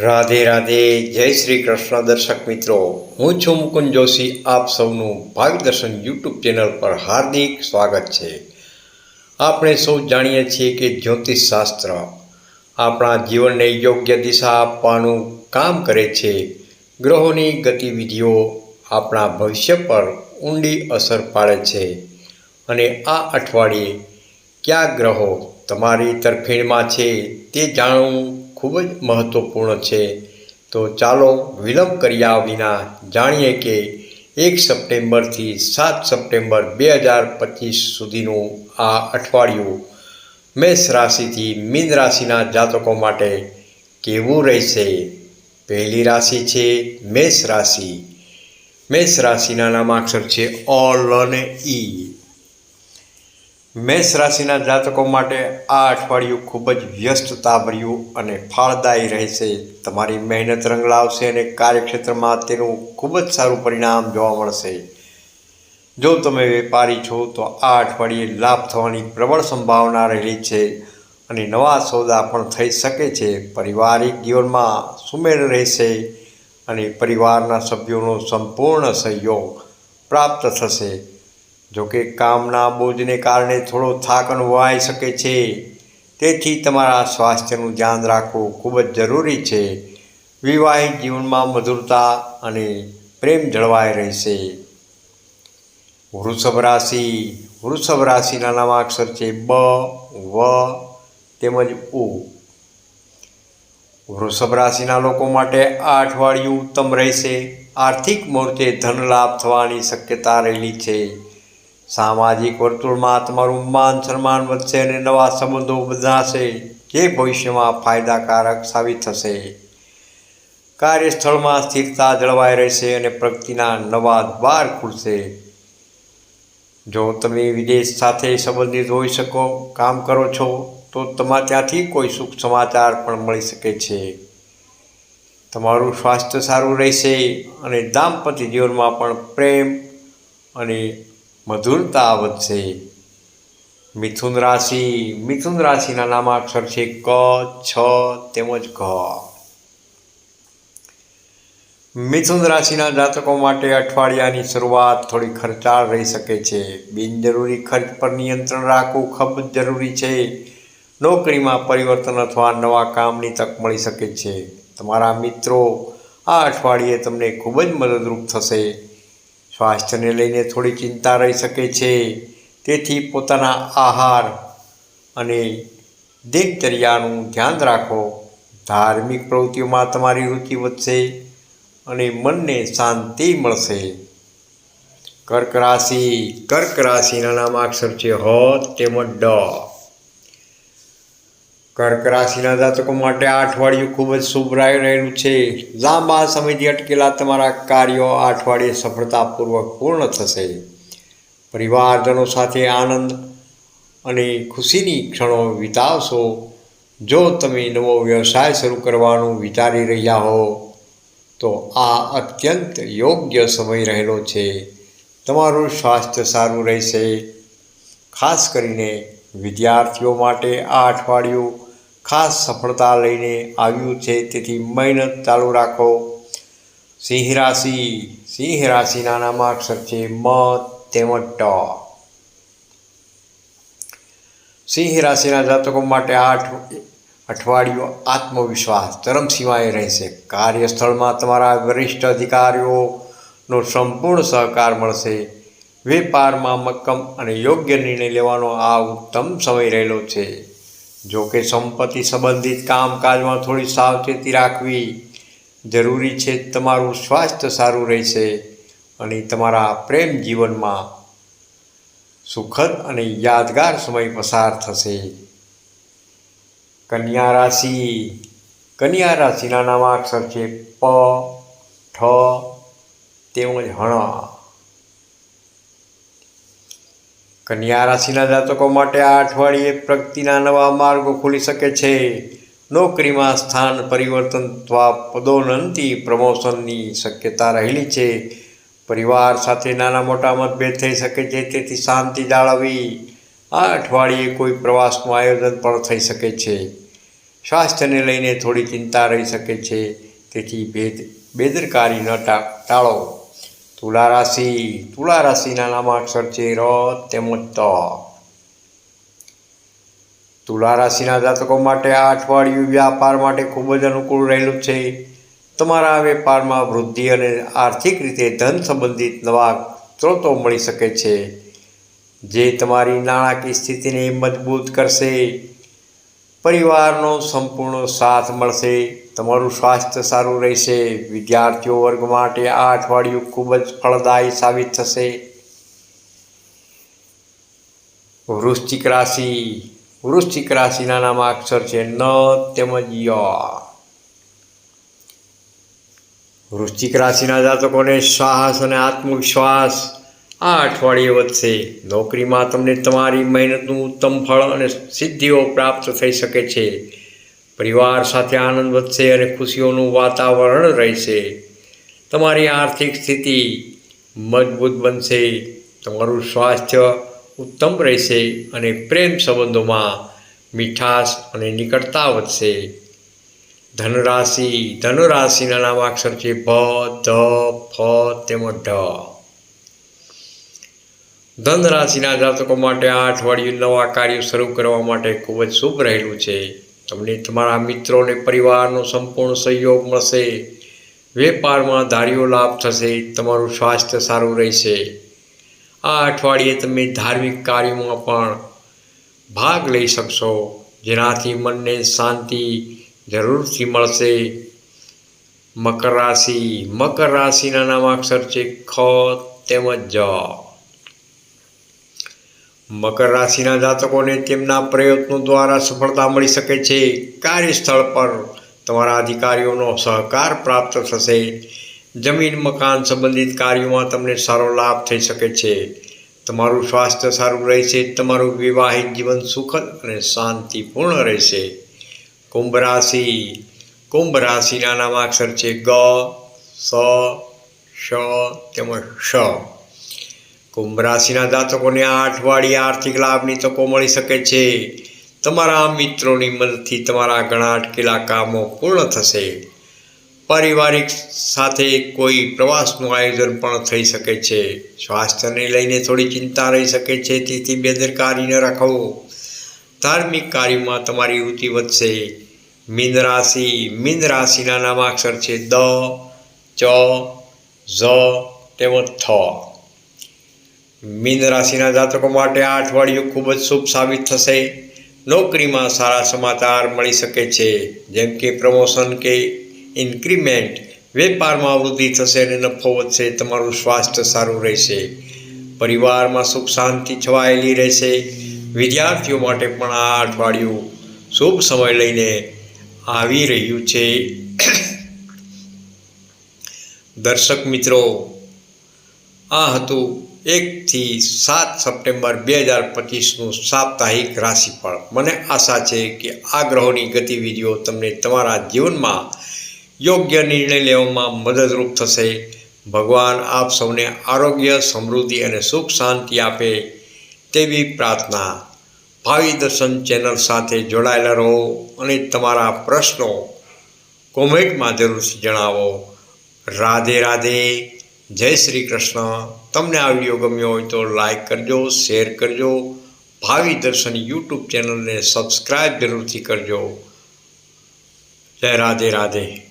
રાધે રાધે, જય શ્રી કૃષ્ણ દર્શક મિત્રો. હું છું મુકુંદ જોશી, આપ સૌનું ભાગદર્શન યુટ્યુબ ચેનલ પર હાર્દિક સ્વાગત છે. આપણે સૌ જાણીએ છીએ કે જ્યોતિષ શાસ્ત્ર આપણા જીવનને યોગ્ય દિશા આપવાનું કામ કરે છે. ગ્રહોની ગતિવિધિઓ આપણા ભવિષ્ય પર ઊંડી અસર પાડે છે. અને આ અઠવાડિયે કયા ગ્રહો તમારી તરફેણમાં છે તે જાણવું ખૂબ જ મહત્ત્વપૂર્ણ છે. તો ચાલો વિલંબ કર્યા વિના જાણીએ કે એક સપ્ટેમ્બરથી સાત સપ્ટેમ્બર બે હજાર પચીસ સુધીનું આ અઠવાડિયું મેષ રાશિથી મીન રાશિના જાતકો માટે કેવું રહેશે? પહેલી રાશિ છે મેષ રાશિ. મેષ રાશિના નામાક્ષર છે ઓલ અને ઈ. મેષ રાશિના જાતકો માટે આ અઠવાડિયું ખૂબ જ વ્યસ્તતાભર્યું અને ફળદાયી રહેશે. તમારી મહેનત રંગ લાવશે અને કાર્યક્ષેત્રમાં તેનું ખૂબ જ સારું પરિણામ જોવા મળશે. જો તમે વેપારી છો, તો આ અઠવાડિયે લાભ થવાની પ્રબળ સંભાવના રહેલી છે અને નવા સોદા પણ થઈ શકે છે. પારિવારિક જીવનમાં સુમેળ રહેશે અને પરિવારના સભ્યોનો સંપૂર્ણ સહયોગ પ્રાપ્ત થશે. જોકે કામના બોજને કારણે થોડો થાક અનુભવાઈ શકે છે. તેથી તમારા સ્વાસ્થ્યનું ધ્યાન રાખવું ખૂબ જ જરૂરી છે. વિવાહિત જીવનમાં મધુરતા અને પ્રેમ જળવાઈ રહેશે. વૃષભ રાશિ, વૃષભ રાશિના નામાક્ષર છે બ, વ, તેમજ ઉ. વૃષભ રાશિના લોકો માટે આ અઠવાડિયું ઉત્તમ રહેશે. આર્થિક મુહૂર્તે ધન લાભ થવાની શક્યતા રહેલી છે. સામાજિક વર્તુળમાં તમારું માન સન્માન વધશે અને નવા સંબંધો બંધાશે જે ભવિષ્યમાં ફાયદાકારક સાબિત થશે. કાર્યસ્થળમાં સ્થિરતા જળવાઈ રહેશે અને પ્રગતિના નવા દ્વાર ખુલશે. જો તમે વિદેશ સાથે સંબંધિત હોઈ શકો, કામ કરો છો, તો તમારે ત્યાંથી કોઈ સુખ સમાચાર પણ મળી શકે છે. તમારું સ્વાસ્થ્ય સારું રહેશે અને દાંપત્ય જીવનમાં પણ પ્રેમ અને મધુરતા વધશે મિથુન રાશિ, મિથુન રાશિના નામાક્ષર છે ક, છ, તેમજ ઘ. મિથુન રાશિના જાતકો માટે અઠવાડિયાની શરૂઆત થોડી ખર્ચાળ રહી શકે છે. બિનજરૂરી ખર્ચ પર નિયંત્રણ રાખવું ખૂબ જરૂરી છે. નોકરીમાં પરિવર્તન અથવા નવા કામની તક મળી શકે છે. તમારા મિત્રો આ અઠવાડિયે તમને ખૂબ જ મદદરૂપ થશે. સ્વાસ્થ્યને લઈને થોડી ચિંતા રહી શકે છે. તેથી પોતાના આહાર અને દિનચર્યાનું ધ્યાન રાખો. ધાર્મિક પ્રવૃત્તિઓમાં તમારી રુચિ વધશે અને મનને શાંતિ મળશે. કર્ક રાશિ, કર્ક રાશિના નામ અક્ષર છે હ તેમજ ડ. કર્ક રાશિના જાતકો માટે આ અઠવાડિયું ખૂબ જ શુભ રહેલું છે. લાંબા સમયથી અટકેલા તમારા કાર્યો આ અઠવાડિયે સફળતાપૂર્વક પૂર્ણ થશે. પરિવારજનો સાથે આનંદ અને ખુશીની ક્ષણો વિતાવશો. જો તમે નવો વ્યવસાય શરૂ કરવાનું વિચારી રહ્યા હો, તો આ અત્યંત યોગ્ય સમય રહેલો છે. તમારું સ્વાસ્થ્ય સારું રહેશે. ખાસ કરીને વિદ્યાર્થીઓ માટે આ અઠવાડિયું ખાસ સફળતા લઈને આવ્યું છે. તેથી મહેનત ચાલુ રાખો. સિંહ રાશિ, સિંહ રાશિના નામાક્ષર છે મ તેમજ ટ. સિંહ રાશિના જાતકો માટે આઠ અઠવાડિયું આત્મવિશ્વાસ ચરમસીમાએ રહેશે. કાર્યસ્થળમાં તમારા વરિષ્ઠ અધિકારીઓનો સંપૂર્ણ સહકાર મળશે. વેપારમાં મક્કમ અને યોગ્ય નિર્ણય લેવાનો આ ઉત્તમ સમય રહેલો છે. જો કે સંપત્તિ સંબંધિત કામકાજમાં થોડી સાવચેતી રાખવી જરૂરી છે તમારું સ્વાસ્થ્ય સારું રહેશે અને તમારા પ્રેમ જીવનમાં સુખદ અને યાદગાર સમય પસાર થશે. કન્યા રાશિ. કન્યા રાશિના નામાક્ષર છે પ, ઠ, તેમજ હણ. કન્યા રાશિના જાતકો માટે આ અઠવાડિયે પ્રગતિના નવા માર્ગો ખુલી શકે છે. નોકરીમાં સ્થાન પરિવર્તન અથવા પદોન્નતિ પ્રમોશનની શક્યતા રહેલી છે. પરિવાર સાથે નાના મોટા મતભેદ થઈ શકે છે, તેથી શાંતિ જાળવવી આ અઠવાડિયે કોઈ પ્રવાસનું આયોજન પણ થઈ શકે છે. સ્વાસ્થ્યને લઈને થોડી ચિંતા રહી શકે છે, તેથી ભેદ, બેદરકારી ન ટાળો. તુલા રાશિ તુલા રાશિના નામાક્ષર છે ર, તેમજ ત. તુલા રાશિના જાતકો માટે આ અઠવાડિયું વ્યાપાર માટે ખૂબ જ અનુકૂળ રહેલું છે. તમારા વેપારમાં વૃદ્ધિ અને આર્થિક રીતે ધન સંબંધિત નવા સ્ત્રોતો મળી શકે છે, જે તમારી નાણાકીય સ્થિતિને મજબૂત કરશે. પરિવારનો સંપૂર્ણ સાથ મળશે, તમારું સ્વાસ્થ્ય સારું રહેશે, વિદ્યાર્થીઓ વર્ગ માટે આ અઠવાડિયું ખૂબ જ ફળદાયી સાબિત થશે. વૃશ્ચિક રાશિ, વૃશ્ચિક રાશિના નામ અક્ષર છે ન તેમજ ય. વૃશ્ચિક રાશિના જાતકોને સાહસ અને આત્મવિશ્વાસ આ અઠવાડિયે વધશે નોકરીમાં તમને તમારી મહેનતનું ઉત્તમ ફળ અને સિદ્ધિઓ પ્રાપ્ત થઈ શકે છે. પરિવાર સાથે આનંદ વધશે અને ખુશીઓનું વાતાવરણ રહેશે. તમારી આર્થિક સ્થિતિ મજબૂત બનશે. તમારું સ્વાસ્થ્ય ઉત્તમ રહેશે અને પ્રેમ સંબંધોમાં મીઠાશ અને નિકટતા વધશે. ધનરાશિ ધનરાશિના નામાક્ષર છે ભ, ધ, ફ, તેમજ ઢ. ધન રાશિના જાતકો માટે આ અઠવાડિયું નવા કાર્યો શરૂ કરવા માટે ખૂબ જ શુભ રહેલું છે. તમને તમારા મિત્રો અને પરિવારનો સંપૂર્ણ સહયોગ મળશે. વેપારમાં ધાર્યો લાભ થશે, તમારું સ્વાસ્થ્ય સારું રહેશે. આ અઠવાડિયે તમે ધાર્મિક કાર્યોમાં પણ ભાગ લઈ શકશો, જેનાથી મનને શાંતિ જરૂરથી મળશે. મકર રાશિ, મકર રાશિના નામાક્ષર છે ખ તેમજ જ. મકર રાશિના જાતકોને તેમના પ્રયત્નો દ્વારા સફળતા મળી શકે છે. કાર્યસ્થળ પર તમારા અધિકારીઓનો સહકાર પ્રાપ્ત થશે. જમીન મકાન સંબંધિત કાર્યોમાં તમને સારો લાભ થઈ શકે છે. તમારું સ્વાસ્થ્ય સારું રહેશે, તમારું વિવાહિત જીવન સુખદ અને શાંતિપૂર્ણ રહેશે. કુંભ રાશિ, કુંભ રાશિના નામાક્ષર છે ગ, સ તેમજ શ. કુંભ રાશિના જાતકોને આ અઠવાડિયે આર્થિક લાભની તકો મળી શકે છે. તમારા મિત્રોની મદદથી તમારા ઘણા અટકેલા કામો પૂર્ણ થશે. પારિવારિક સાથે કોઈ પ્રવાસનું આયોજન પણ થઈ શકે છે. સ્વાસ્થ્યને લઈને થોડી ચિંતા રહી શકે છે, તેથી બેદરકારી ન રાખો. ધાર્મિક કાર્યમાં તમારી રુચિ વધશે. મીન રાશિ, મીન રાશિના નામાક્ષર છે દ, ચ, ઝ તેમજ થ. મીન રાશિના જાતકો માટે આ અઠવાડિયું ખૂબ જ શુભ સાબિત થશે. નોકરીમાં સારા સમાચાર મળી શકે છે. જેમ કે પ્રમોશન કે ઇન્ક્રીમેન્ટ, વેપારમાં વૃદ્ધિ થશે અને નફો વધશે, તમારું સ્વાસ્થ્ય સારું રહેશે. પરિવારમાં સુખ શાંતિ છવાયેલી રહેશે. વિદ્યાર્થીઓ માટે પણ આ અઠવાડિયું શુભ સમય લઈને આવી રહ્યું છે. દર્શક મિત્રો, આ હતું એકથી સાત સપ્ટેમ્બર બે હજાર પચીસનું સાપ્તાહિક રાશિફળ. મને આશા છે કે આ ગ્રહોની ગતિવિધિઓ તમને તમારા જીવનમાં યોગ્ય નિર્ણય લેવામાં મદદરૂપ થશે. ભગવાન આપ સૌને આરોગ્ય, સમૃદ્ધિ અને સુખ શાંતિ આપે તેવી પ્રાર્થના. ભાવિ દર્શન ચેનલ સાથે જોડાયેલા રહો અને તમારા પ્રશ્નો કોમેન્ટમાં જરૂરથી જણાવો. રાધે રાધે. જય શ્રી કૃષ્ણ. તમને આ વીડિયો ગમ્યો હોય તો લાઇક કરજો શેર કરજો. ભાવિ દર્શન યુટ્યુબ ચેનલને સબસ્ક્રાઈબ જરૂરથી કરજો. જય રાધે રાધે.